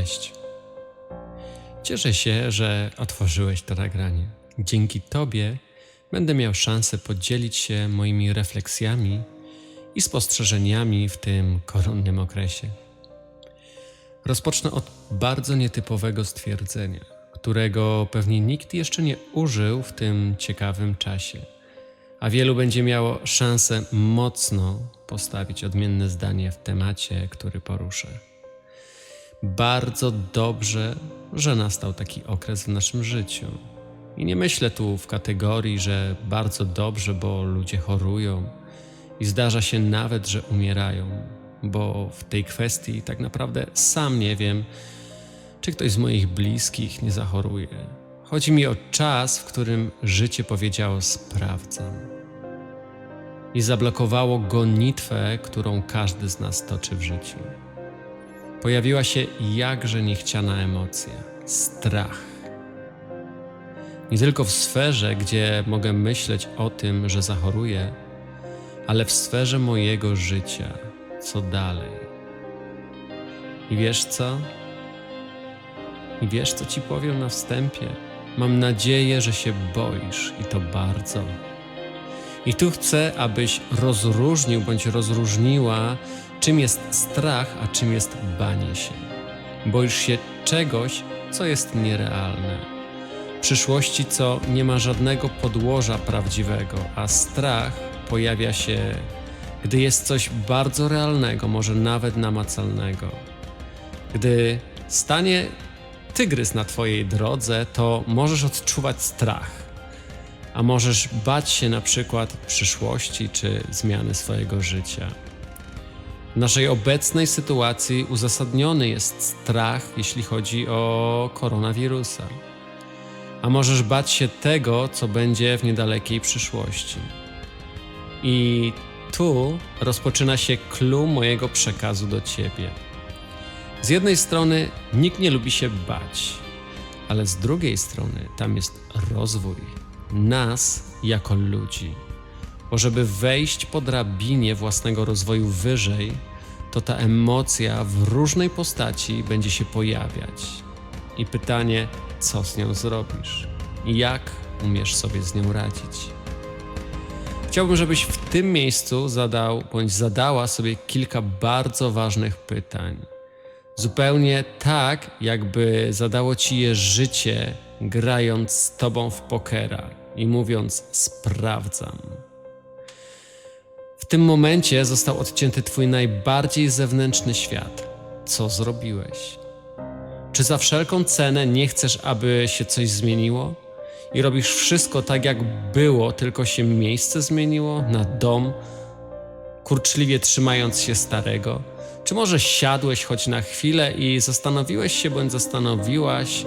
Cześć. Cieszę się, że otworzyłeś to nagranie. Dzięki Tobie będę miał szansę podzielić się moimi refleksjami i spostrzeżeniami w tym koronnym okresie. Rozpocznę od bardzo nietypowego stwierdzenia, którego pewnie nikt jeszcze nie użył w tym ciekawym czasie, a wielu będzie miało szansę mocno postawić odmienne zdanie w temacie, który poruszę. Bardzo dobrze, że nastał taki okres w naszym życiu. I nie myślę tu w kategorii, że bardzo dobrze, bo ludzie chorują i zdarza się nawet, że umierają, bo w tej kwestii tak naprawdę sam nie wiem, czy ktoś z moich bliskich nie zachoruje. Chodzi mi o czas, w którym życie powiedziało: Sprawdzam. I zablokowało gonitwę, którą każdy z nas toczy w życiu pojawiła się jakże niechciana emocja strach. Nie tylko w sferze, gdzie mogę myśleć o tym, że zachoruję, ale w sferze mojego życia, co dalej. I wiesz co? I wiesz, co ci powiem na wstępie? Mam nadzieję, że się boisz i to bardzo. I tu chcę, abyś rozróżnił bądź rozróżniła czym jest strach, a czym jest banie się. Boisz się czegoś, co jest nierealne. Przyszłości, co nie ma żadnego podłoża prawdziwego, a strach pojawia się, gdy jest coś bardzo realnego, może nawet namacalnego. Gdy stanie tygrys na Twojej drodze, to możesz odczuwać strach, a możesz bać się na przykład przyszłości czy zmiany swojego życia. W naszej obecnej sytuacji uzasadniony jest strach, jeśli chodzi o koronawirusa. A możesz bać się tego, co będzie w niedalekiej przyszłości. I tu rozpoczyna się clue mojego przekazu do ciebie. Z jednej strony nikt nie lubi się bać, ale z drugiej strony tam jest rozwój nas jako ludzi. Bo żeby wejść po drabinie własnego rozwoju wyżej, to ta emocja w różnej postaci będzie się pojawiać. I pytanie, co z nią zrobisz? Jak umiesz sobie z nią radzić? Chciałbym, żebyś w tym miejscu zadał bądź zadała sobie kilka bardzo ważnych pytań. Zupełnie tak, jakby zadało ci je życie, grając z tobą w pokera i mówiąc: Sprawdzam tym momencie został odcięty Twój najbardziej zewnętrzny świat. Co zrobiłeś? Czy za wszelką cenę nie chcesz, aby się coś zmieniło? I robisz wszystko tak, jak było, tylko się miejsce zmieniło na dom, kurczliwie trzymając się starego? Czy może siadłeś choć na chwilę i zastanowiłeś się bądź zastanowiłaś,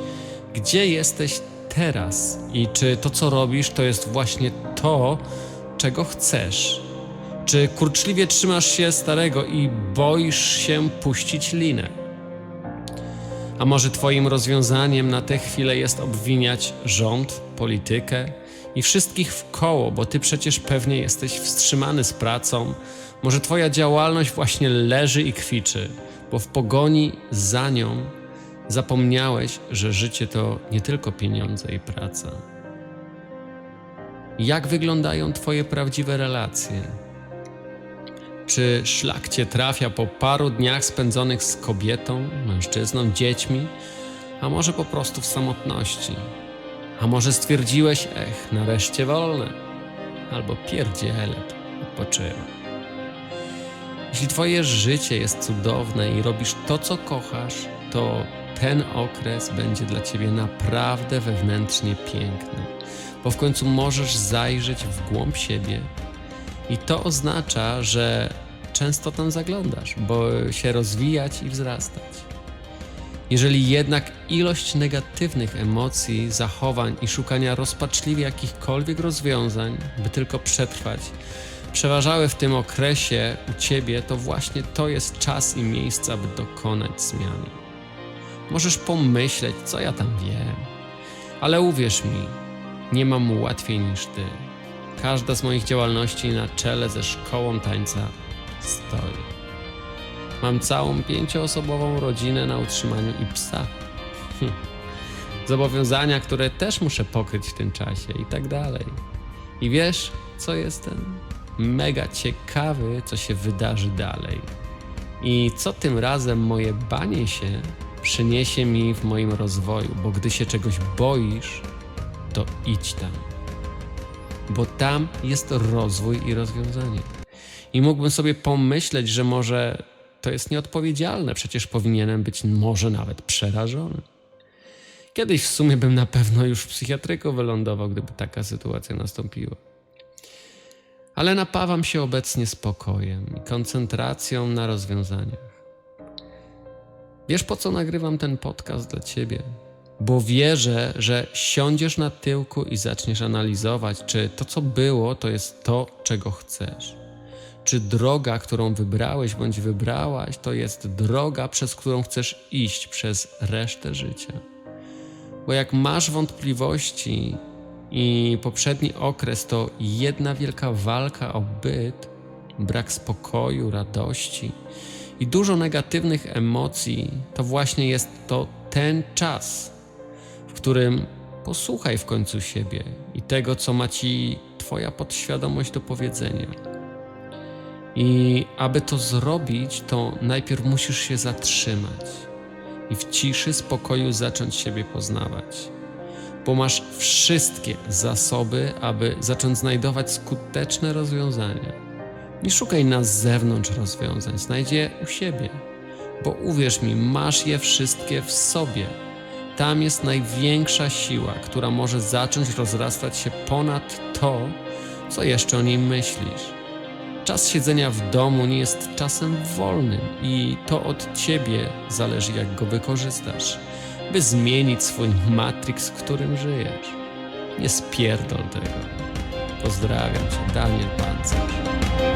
gdzie jesteś teraz i czy to, co robisz, to jest właśnie to, czego chcesz? Czy kurczliwie trzymasz się starego i boisz się puścić linę? A może Twoim rozwiązaniem na tę chwilę jest obwiniać rząd, politykę i wszystkich w koło, bo Ty przecież pewnie jesteś wstrzymany z pracą. Może Twoja działalność właśnie leży i kwiczy, bo w pogoni za nią zapomniałeś, że życie to nie tylko pieniądze i praca. Jak wyglądają Twoje prawdziwe relacje? Czy szlak cię trafia po paru dniach spędzonych z kobietą, mężczyzną, dziećmi, a może po prostu w samotności? A może stwierdziłeś, ech, nareszcie wolne, albo pierdziele, odpoczywam. Jeśli twoje życie jest cudowne i robisz to, co kochasz, to ten okres będzie dla ciebie naprawdę wewnętrznie piękny, bo w końcu możesz zajrzeć w głąb siebie i to oznacza, że często tam zaglądasz, bo się rozwijać i wzrastać. Jeżeli jednak ilość negatywnych emocji, zachowań i szukania rozpaczliwie jakichkolwiek rozwiązań, by tylko przetrwać, przeważały w tym okresie u ciebie, to właśnie to jest czas i miejsce, aby dokonać zmiany. Możesz pomyśleć, co ja tam wiem, ale uwierz mi, nie mam łatwiej niż ty. Każda z moich działalności na czele ze szkołą tańca stoi. Mam całą pięcioosobową rodzinę na utrzymaniu i psa. Hm. Zobowiązania, które też muszę pokryć w tym czasie i tak dalej. I wiesz, co jestem? Mega ciekawy, co się wydarzy dalej. I co tym razem moje banie się przyniesie mi w moim rozwoju, bo gdy się czegoś boisz, to idź tam. Bo tam jest rozwój i rozwiązanie. I mógłbym sobie pomyśleć, że może to jest nieodpowiedzialne, przecież powinienem być może nawet przerażony. Kiedyś w sumie bym na pewno już w psychiatryku wylądował, gdyby taka sytuacja nastąpiła. Ale napawam się obecnie spokojem i koncentracją na rozwiązaniach. Wiesz, po co nagrywam ten podcast dla ciebie? Bo wierzę, że siądziesz na tyłku i zaczniesz analizować, czy to, co było, to jest to, czego chcesz. Czy droga, którą wybrałeś bądź wybrałaś, to jest droga, przez którą chcesz iść przez resztę życia. Bo jak masz wątpliwości i poprzedni okres to jedna wielka walka o byt, brak spokoju, radości i dużo negatywnych emocji, to właśnie jest to ten czas, w którym posłuchaj w końcu siebie i tego, co ma ci Twoja podświadomość do powiedzenia. I aby to zrobić, to najpierw musisz się zatrzymać i w ciszy, spokoju zacząć siebie poznawać. Bo masz wszystkie zasoby, aby zacząć znajdować skuteczne rozwiązania. Nie szukaj na zewnątrz rozwiązań, znajdź je u siebie. Bo uwierz mi, masz je wszystkie w sobie. Tam jest największa siła, która może zacząć rozrastać się ponad to, co jeszcze o niej myślisz. Czas siedzenia w domu nie jest czasem wolnym i to od ciebie zależy, jak go wykorzystasz, by zmienić swój matrix, w którym żyjesz. Nie spierdol tego. Pozdrawiam cię, Daniel Pancerz.